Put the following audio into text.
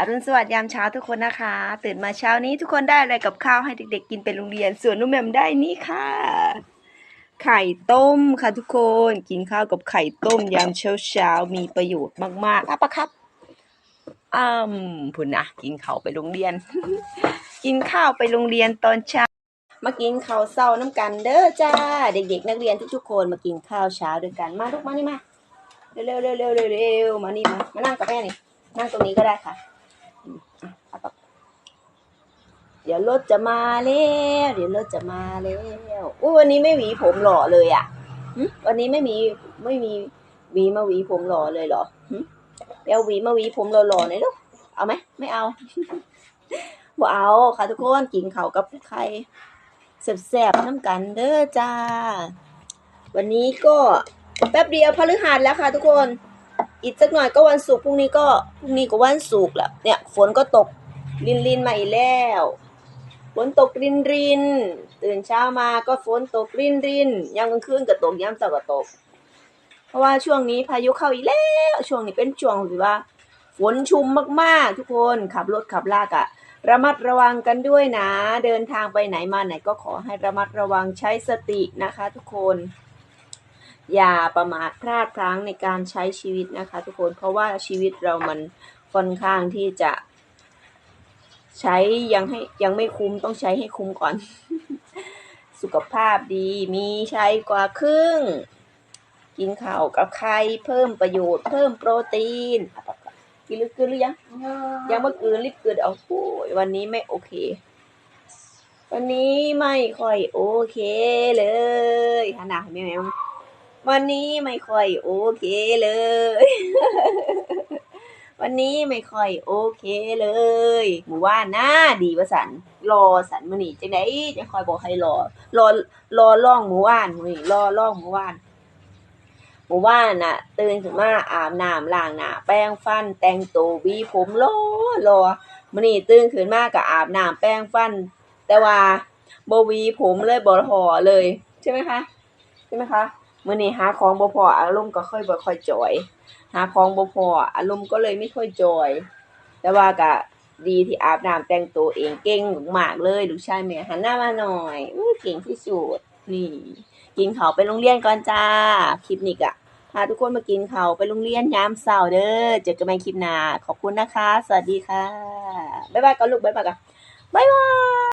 อรุณสวัสดิ์ยามเช้าทุกคนนะคะ ตื่นมาเช้านี้ทุกคนได้อะไรกับข้าวให้เด็กๆ กินไปโรงเรียน ส่วนนุ่มแมมได้นี่ค่ะ ไข่ต้มค่ะทุกคนกินข้าวกับไข่ต้มยามเช้าเช้ามีประโยชน์มากๆอะปะครับอืมพุ่นนะกินข้าวไปโรงเรียน กินข้าวไปโรงเรียนตอนเช้ามากินข้าวเช้าน้ำกันเด้อจ้า เด็กๆ นักเรียนทุกๆคนมากินข้าวเช้าด้วยกันมาลูกมานี่มาเร็วๆเร็วๆเร็วๆเร็วมานี่มามานั่งกับแม่นี่นั่งตรงนี้ก็ได้ค่ะ เดี๋ยวรถจะมาแล้วเดี๋ยวรถจะมาแล้วอู้วันนี้ไม่หวีผมหล่อเลยอะวันนี้ไม่มีไม่มีหวีมาหวีผมหล่อเลยเหรอหึไปเอาหวีมาหวีผมหล่อๆหน่อยลูกเอาไหมไม่เอาบ่เอาค่ะทุกคนกินข้าวกับไข่แซ่บๆน้ำกันเด้อจ้า วันนี้ก็แป๊บเดียวพฤหัสแล้วค่ะทุกคน อีกสักหน่อยก็วันศุกร์พรุ่งนี้ก็พรุ่งนี้ก็วันศุกร์ละเนี่ยฝนก็ตกรินรินมาอีกแล้วฝนตกรินรินตื่นเช้ามาก็ฝนตกรินรินยามกลางคืนก็ตกยามเช้าก็ตก เพราะว่าช่วงนี้พายุเข้าอีกแล้วช่วงนี้เป็นช่วงที่ว่า ฝนชุมมากๆ ทุกคนขับรถขับลากอะระมัดระวังกันด้วยนะ เดินทางไปไหนมาไหนก็ขอให้ระมัดระวังใช้สตินะคะ ทุกคน อย่าประมาทพลาดพลั้งในการใช้ชีวิตนะคะ ทุกคนเพราะว่าชีวิตเรามันค่อนข้างที่จะ ใช้ยังให้ยังไม่คุ้มต้องใช้ให้คุ้มก่อน สุขภาพดีมีใช้กว่าครึ่ง กินข้าวกับไข่เพิ่มประโยชน์ เพิ่มโปรตีนกินหรือกินหรือยังยังเมื่อคืนรีบเกิดเอาโอ้ยวันนี้ไม่โอเควันนี้ไม่ค่อยโอเคเลยขนาดแม่แมว วันนี้ไม่ค่อยโอเคเลย วันนี้ไม่ค่อยโอเคเลยหมู่ว่าน่าดีว่าสันรอสันมือนี้จังไดจะคอยบอกให้รอ รอรอล่องหมู่ว่านมือนี้รอล่องหมู่ว่านหมู่านน่ะ ตื่นขึ้นมาอาบน้ำล้างหน้าแปรงฟัน แต่งตัววีผมรอรอมื้อนี้ตื่นขึ้นมาก็อาบน้ำแปรงฟัน แต่ว่าบวีผมเลยบ่ห่อเลย ใช่ไหมคะ ใช่ไหมคะ มื้อนี้หาของบ่พออารมณ์ก็ค่อยบ่ค่อยจอย หาของบ่พออารมณ์ก็เลยไม่ค่อยจอย แต่ว่าก็ดีที่อาบน้ำแต่งตัวเองเก่งมากเลยลูกชายแม่หันหน้ามาหน่อยอเก่งที่สุดนี่กินข้าวไปโรงเรียนก่อนจ้าคลิปนี้ก็พาทุกคนมากินข้าวไปโรงเรียนยามเช้าเด้อเจอกันใหม่คลิปหน้าขอบคุณนะคะ สวัสดีค่ะบ๊ายบายก่อนลูกบ๊ายบายก่อนบ๊ายบาย